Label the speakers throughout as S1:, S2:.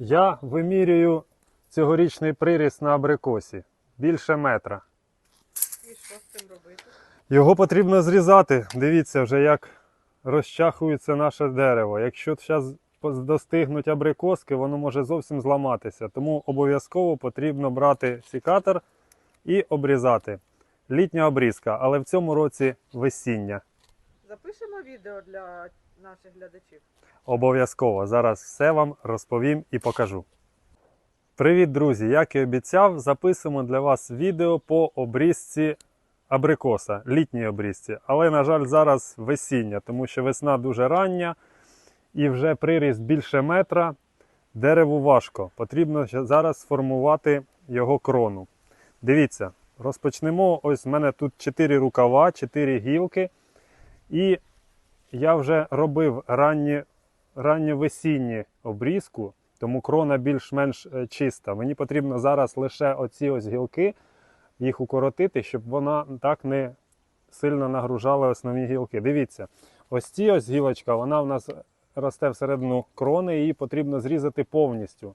S1: Я вимірюю цьогорічний приріст на абрикосі більше метра.
S2: І що з цим робити?
S1: Його потрібно зрізати. Дивіться вже, як розчахується наше дерево. Якщо зараз достигнуть абрикоски, воно може зовсім зламатися. Тому обов'язково потрібно брати сікатор і обрізати. Літня обрізка, але в цьому році весіння.
S2: Запишемо відео для наших глядачів.
S1: Обов'язково. Зараз все вам розповім і покажу. Привіт, друзі! Як і обіцяв, записуємо для вас відео по обрізці абрикоса, літній обрізці. Але, на жаль, зараз весіння, тому що весна дуже рання і вже приріст більше метра. Дереву важко. Потрібно зараз сформувати його крону. Дивіться, розпочнемо. Ось в мене тут 4 рукава, 4 гілки. І я вже робив ранні, ранньовесінні обрізку, тому крона більш-менш е, чиста. Мені потрібно зараз лише оці ось гілки, їх укоротити, щоб вона так не сильно нагружала основні гілки. Дивіться, ось ці ось гілочка, вона в нас росте всередину крони, її потрібно зрізати повністю.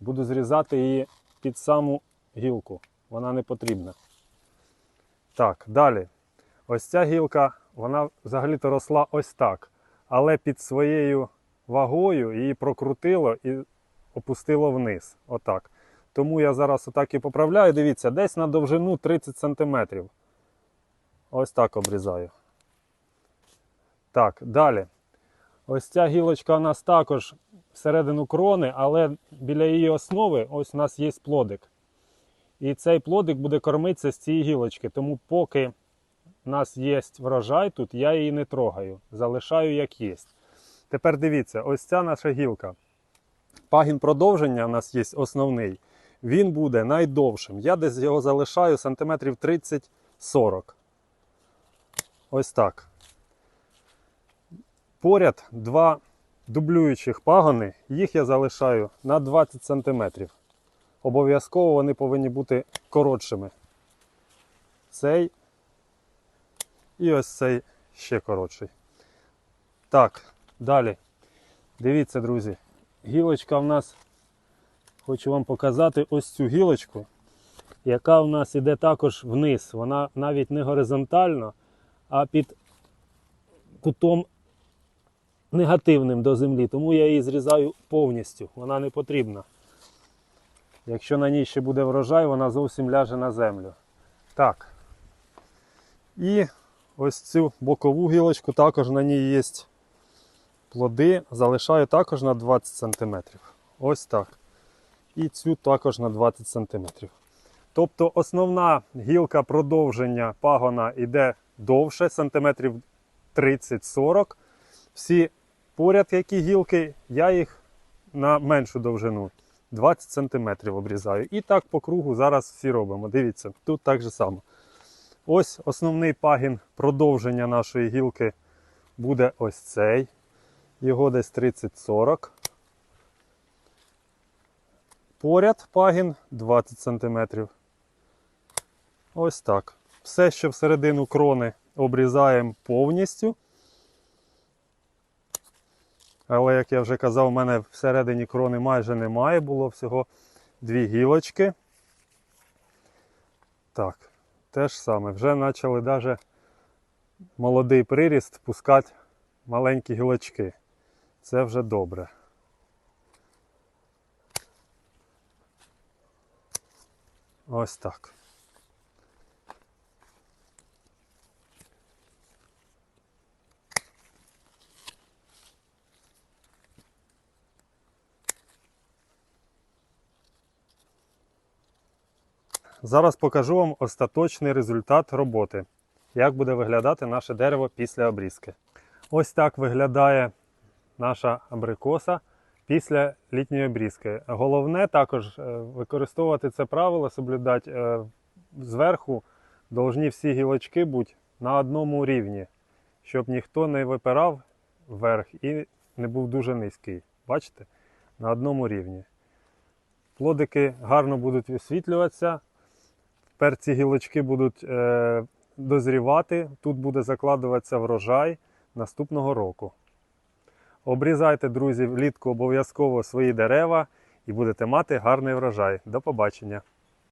S1: Буду зрізати її під саму гілку. Вона не потрібна. Так, далі. Ось ця гілка, вона взагалі-то росла ось так. Але під своєю вагою її прокрутило і опустило вниз. Отак. Тому я зараз отак і поправляю. Дивіться, десь на довжину 30 см. Ось так обрізаю. Так, далі. Ось ця гілочка у нас також всередину крони, але біля її основи ось у нас є плодик. І цей плодик буде кормитися з цієї гілочки. Тому поки у нас є врожай тут, я її не трогаю, залишаю як є. Тепер дивіться, ось ця наша гілка. Пагін продовження у нас є основний. Він буде найдовшим. Я десь його залишаю сантиметрів 30-40. Ось так. Поряд два дублюючих пагони, їх я залишаю на 20 см. Обов'язково вони повинні бути коротшими. Цей і ось цей ще коротший. Так, далі. Дивіться, друзі. Гілочка в нас, хочу вам показати ось цю гілочку, яка в нас іде також вниз. Вона навіть не горизонтально, а під кутом негативним до землі. Тому я її зрізаю повністю. Вона не потрібна. Якщо на ній ще буде врожай, вона зовсім ляже на землю. Так. І ось цю бокову гілочку, також на ній є плоди. Залишаю також на 20 см. Ось так. І цю також на 20 см. Тобто основна гілка продовження пагона йде довше, сантиметрів 30-40. Всі поряд, які гілки, я їх на меншу довжину. 20 см обрізаю. І так по кругу зараз всі робимо. Дивіться, тут так же само. Ось основний пагін продовження нашої гілки буде ось цей. Його десь 30-40. Поряд пагін 20 см. Ось так. Все, що всередину крони обрізаємо повністю. Але, як я вже казав, у мене всередині крони майже немає, було всього дві гілочки. Так, те ж саме. Вже почали навіть молодий приріст пускати маленькі гілочки. Це вже добре. Ось так. Зараз покажу вам остаточний результат роботи, як буде виглядати наше дерево після обрізки. Ось так виглядає наша абрикоса після літньої обрізки. Головне також е, використовувати це правило, соблюдати е, зверху повинні всі гілочки бути на одному рівні, щоб ніхто не випирав вверх і не був дуже низький. Бачите? На одному рівні. Плодики гарно будуть висвітлюватися. Тепер ці гілочки будуть е, дозрівати, тут буде закладуватися врожай наступного року. Обрізайте, друзі, влітку обов'язково свої дерева і будете мати гарний врожай. До побачення!